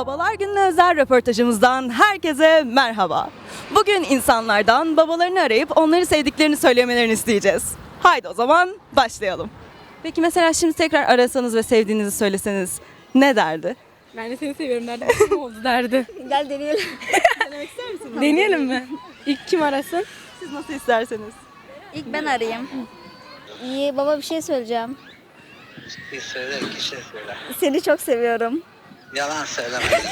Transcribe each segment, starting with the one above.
Babalar Günü'ne özel röportajımızdan herkese merhaba. Bugün insanlardan babalarını arayıp onları sevdiklerini söylemelerini isteyeceğiz. Haydi o zaman başlayalım. Peki mesela şimdi tekrar arasanız ve sevdiğinizi söyleseniz ne derdi? Ben de seni seviyorum derdi. Ne oldu derdi. Gel deneyelim. Deneyelim mi? İlk kim arasın? Siz nasıl isterseniz. İlk ben arayayım. İyi baba bir şey söyleyeceğim. Bir söyle, iki şey söyle. Seni çok seviyorum. Yalan söyleme.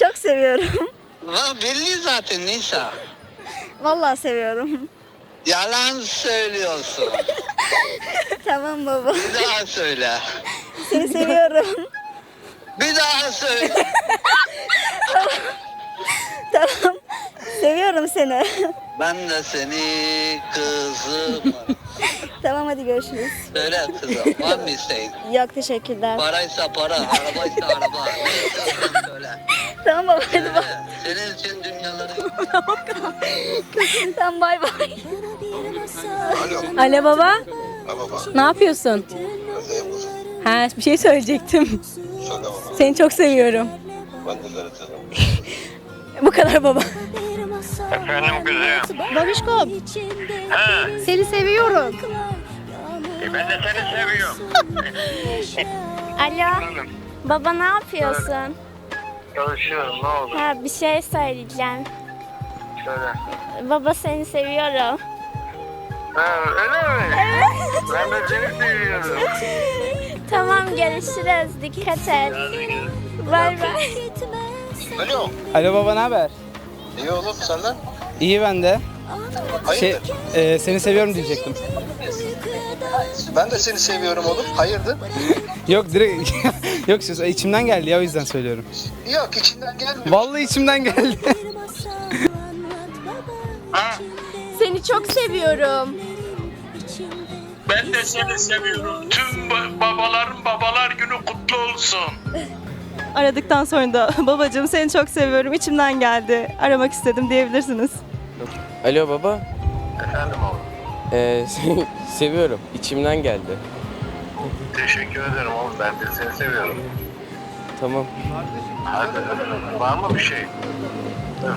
Çok seviyorum. Lan belli zaten Nisa. Vallahi seviyorum. Yalan söylüyorsun. tamam baba. Bir daha söyle. Seni seviyorum. Bir daha söyle. tamam. Seviyorum seni. Ben de seni kızım. Tamam hadi görüşürüz. Söyle kızım. Var mı isteğin? Yok teşekkürler. Paraysa para, arabaysa araba. Söyle. Tamam baba hadi bak. Söyle. Senin için dünyaları... Tamam bay bay. Alo baba. Ne yapıyorsun? Ha bir şey söyleyecektim. Seni çok seviyorum. Bu kadar baba. Efendim kızım. Babişkom. Seni seviyorum. E ben de seni seviyorum. Alo, Efendim. baba ne yapıyorsun? Çalışıyorum ne oldu? Ha bir şey söyleyeceğim. Söyle. Baba seni seviyorum. Ha, öyle mi? Ben de seni seviyorum. Tamam görüşürüz. Dikkat et. Bay bay. Alo. Alo baba ne haber? İyi oğlum senden. İyi ben de. Şey, Hayırdır? e, seni seviyorum diyecektim. Ben de seni seviyorum oğlum. Hayırdır? Yok direkt yok söz içimden geldi ya o yüzden söylüyorum. Yok içinden gelmiyor. Vallahi içimden geldi. Seni çok seviyorum. Ben de seni seviyorum. Tüm ba- babaların babalar günü kutlu olsun. Aradıktan sonra da babacığım seni çok seviyorum içimden geldi aramak istedim diyebilirsiniz. Alo baba. Efendim oğlum. Ee, seni seviyorum. İçimden geldi. Teşekkür ederim oğlum. Ben de seni seviyorum. Tamam. Hadi. Var mı bir şey?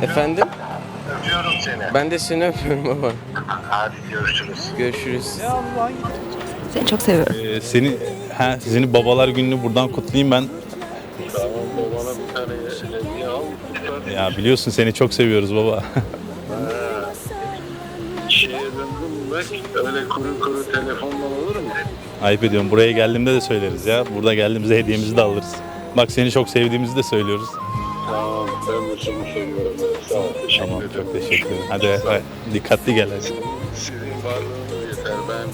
Efendim? Öpüyorum seni. Ben de seni öpüyorum baba. Hadi görüşürüz. Görüşürüz. Seni çok seviyorum. Ee, seni ha, sizin babalar gününü buradan kutlayayım ben. Tamam bana bir tane hediye al. Ya biliyorsun seni çok seviyoruz baba. bak. Öyle kuru kuru telefonla olur mu? Ayıp ediyorum. Buraya geldiğimde de söyleriz ya. Burada geldiğimizde hediyemizi de alırız. Bak seni çok sevdiğimizi de söylüyoruz. Tamam. Ben de seni seviyorum. Sağ ol. Teşekkür Tamam ederim. çok teşekkür ederim. Hadi, hadi dikkatli gel hadi. Senin varlığın yeter. Ben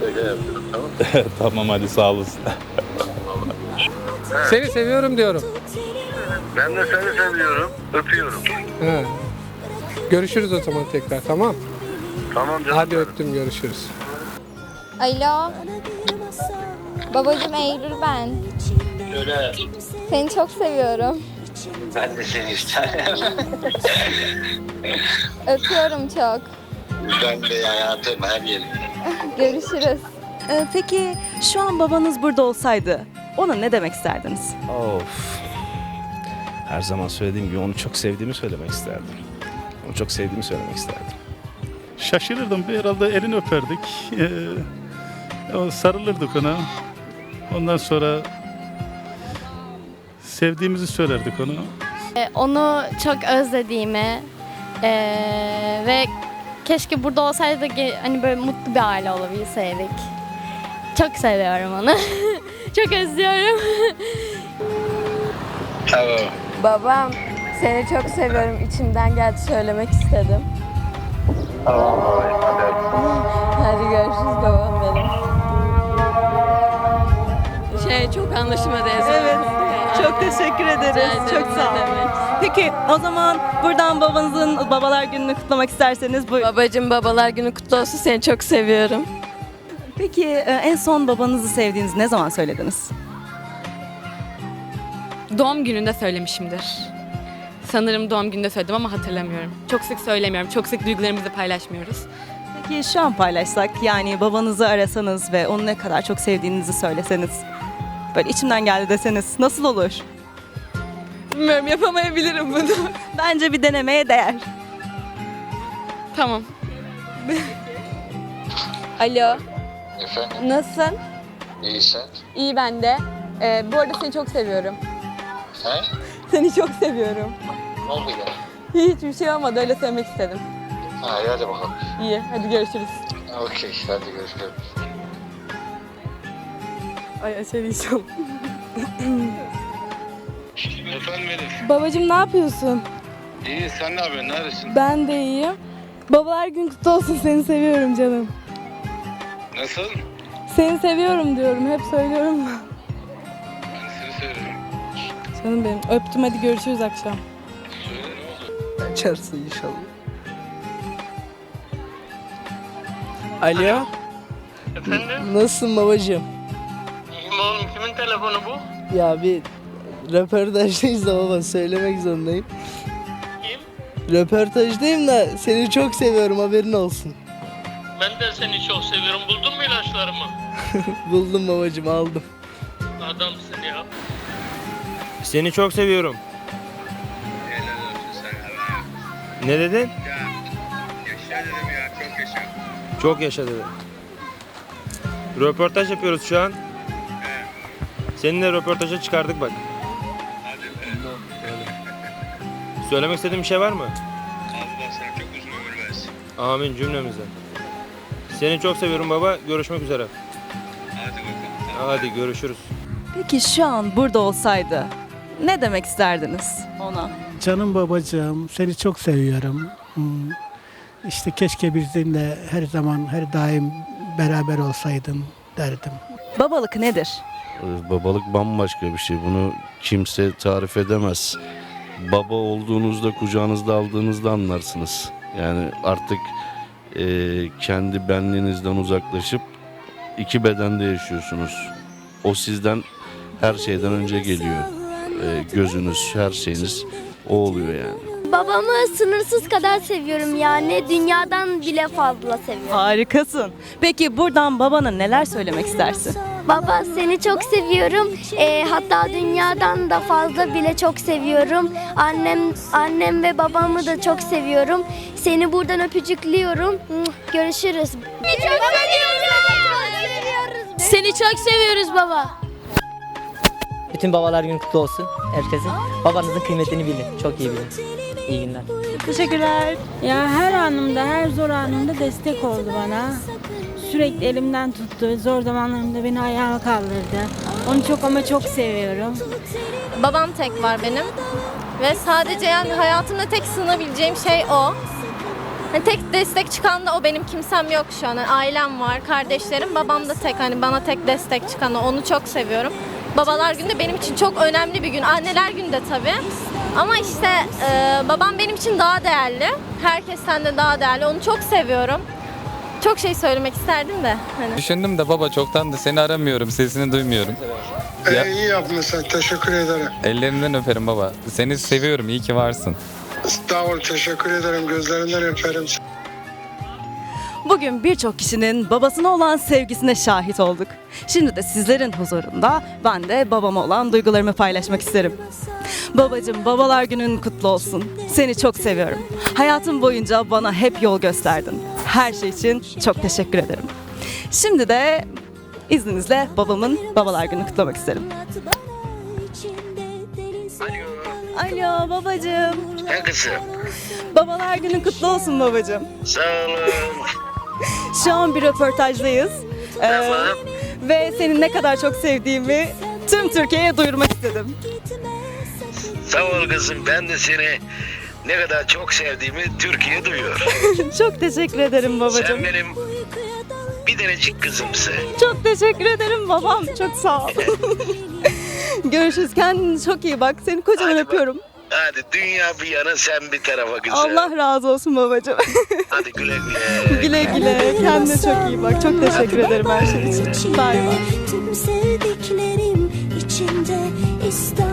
şaka yapıyorum tamam mı? tamam hadi sağ olasın. Seni seviyorum diyorum. Ben de seni seviyorum. Öpüyorum. He. Görüşürüz o zaman tekrar tamam. Tamam canım. Hadi öptüm görüşürüz. Alo. Babacım Eylül ben. Söyle. Seni çok seviyorum. Ben de seni isterim. Öpüyorum çok. ben de hayatım her yerim. Görüşürüz. Ee, peki şu an babanız burada olsaydı ona ne demek isterdiniz? Of. Her zaman söylediğim gibi onu çok sevdiğimi söylemek isterdim. Onu çok sevdiğimi söylemek isterdim. Şaşırırdım. Bir herhalde elini öperdik. Ee, sarılırdık ona. Ondan sonra sevdiğimizi söylerdik ona. Onu çok özlediğimi eee, ve keşke burada olsaydı da ge- hani böyle mutlu bir aile olabilseydik. Çok seviyorum onu. çok özlüyorum. Babam seni çok seviyorum. İçimden geldi söylemek istedim. Hadi görüşürüz babam benim. Şey çok anlaşmadıyız. Evet. Çok teşekkür ederiz. Çok sağ olun. Peki o zaman buradan babanızın babalar gününü kutlamak isterseniz bu. Babacım babalar günü kutlu olsun. Seni çok seviyorum. Peki e, en son babanızı sevdiğinizi ne zaman söylediniz? Doğum gününde söylemişimdir. Sanırım doğum gününde söyledim ama hatırlamıyorum. Çok sık söylemiyorum. Çok sık duygularımızı paylaşmıyoruz. Peki şu an paylaşsak yani babanızı arasanız ve onu ne kadar çok sevdiğinizi söyleseniz böyle içimden geldi deseniz nasıl olur? Bilmiyorum yapamayabilirim bunu. Bence bir denemeye değer. tamam. Alo, Efendim nasılsın? iyi sen. İyi ben de. Ee, bu arada seni çok seviyorum. He? Seni çok seviyorum. Ne oldu ya? Hiçbir şey olmadı öyle söylemek istedim. Ha iyi, hadi bakalım. İyi hadi görüşürüz. Okey hadi görüşürüz. Ay açamayacağım. Efendim Elif. Babacım ne yapıyorsun? İyi sen ne yapıyorsun? Neredesin? Ben de iyiyim. Babalar gün kutlu olsun. Seni seviyorum canım. Nasıl? Seni seviyorum diyorum. Hep söylüyorum. Ben seni seviyorum. Canım benim. Öptüm hadi görüşürüz akşam. Açarsın inşallah. Alo. Efendim? Nasılsın babacığım? İyiyim oğlum. Kimin telefonu bu? Ya bir röportajdayız da baba söylemek zorundayım. Kim? Röportajdayım da seni çok seviyorum haberin olsun. Ben de seni çok seviyorum. Buldun mu ilaçlarımı? Buldum babacığım aldım. Adamsın ya. Seni çok seviyorum. Ne dedin? Yaşa dedim ya. Çok yaşa. Çok yaşa dedi. Röportaj yapıyoruz şu an. Seninle röportaja çıkardık bak. Söylemek istediğin bir şey var mı? Allah sana çok uzun ömür versin. Amin cümlemize. Seni çok seviyorum baba. Görüşmek üzere. Hadi bakalım. Hadi görüşürüz. Peki şu an burada olsaydı ne demek isterdiniz ona? Canım babacığım, seni çok seviyorum. Hmm, İşte keşke bizimle her zaman, her daim beraber olsaydın derdim. Babalık nedir? Babalık bambaşka bir şey. Bunu kimse tarif edemez. Baba olduğunuzda kucağınızda aldığınızda anlarsınız. Yani artık eee, kendi benliğinizden uzaklaşıp iki bedende yaşıyorsunuz. O sizden her şeyden önce geliyor. Eee, gözünüz, her şeyiniz o oluyor yani. Babamı sınırsız kadar seviyorum yani dünyadan bile fazla seviyorum. Harikasın. Peki buradan babana neler söylemek istersin? Baba seni çok seviyorum. Ee, hatta dünyadan da fazla bile çok seviyorum. Annem annem ve babamı da çok seviyorum. Seni buradan öpücüklüyorum. Görüşürüz. Çok seviyoruz. Seni çok seviyoruz baba. Bütün babalar günü kutlu olsun herkese. Babanızın kıymetini bilin. Çok iyi bilin. İyi günler. Teşekkürler. Ya her anımda, her zor anımda destek oldu bana. Sürekli elimden tuttu. Zor zamanlarımda beni ayağa kaldırdı. Onu çok ama çok seviyorum. Babam tek var benim. Ve sadece yani hayatımda tek sığınabileceğim şey o. Hani tek destek çıkan da o benim kimsem yok şu an. Yani ailem var, kardeşlerim. Babam da tek hani bana tek destek çıkan o. Onu çok seviyorum. Babalar günü de benim için çok önemli bir gün. Anneler günü de tabii. Ama işte e, babam benim için daha değerli. Herkesten de daha değerli. Onu çok seviyorum. Çok şey söylemek isterdim de. Hani. Düşündüm de baba çoktan da seni aramıyorum. Sesini duymuyorum. Ya- iyi yapmışsın. Teşekkür ederim. Ellerinden öperim baba. Seni seviyorum. İyi ki varsın. Sağ ol. Teşekkür ederim. Gözlerinden öperim. Bugün birçok kişinin babasına olan sevgisine şahit olduk. Şimdi de sizlerin huzurunda ben de babama olan duygularımı paylaşmak isterim. Babacım babalar günün kutlu olsun. Seni çok seviyorum. Hayatım boyunca bana hep yol gösterdin. Her şey için çok teşekkür ederim. Şimdi de izninizle babamın babalar gününü kutlamak isterim. Alo babacığım. Ne kızım? Babalar günün kutlu olsun babacığım. Sağ olun. Şu an bir röportajdayız. Ee, ve seni ne kadar çok sevdiğimi tüm Türkiye'ye duyurmak istedim. Sağ ol kızım. Ben de seni ne kadar çok sevdiğimi Türkiye duyuyor. çok teşekkür ederim babacığım. Sen benim bir tanecik kızımsın. Çok teşekkür ederim babam. Çok sağ ol. Görüşürüz. Kendine çok iyi bak. Seni kocaman Hadi bak. Hadi dünya bir yana sen bir tarafa kızım. Allah razı olsun babacığım. Hadi güle güle. güle güle. Kendine çok iyi bak. Çok teşekkür ederim her şey için. Bay bay. Tüm sevdiklerim içinde İstanbul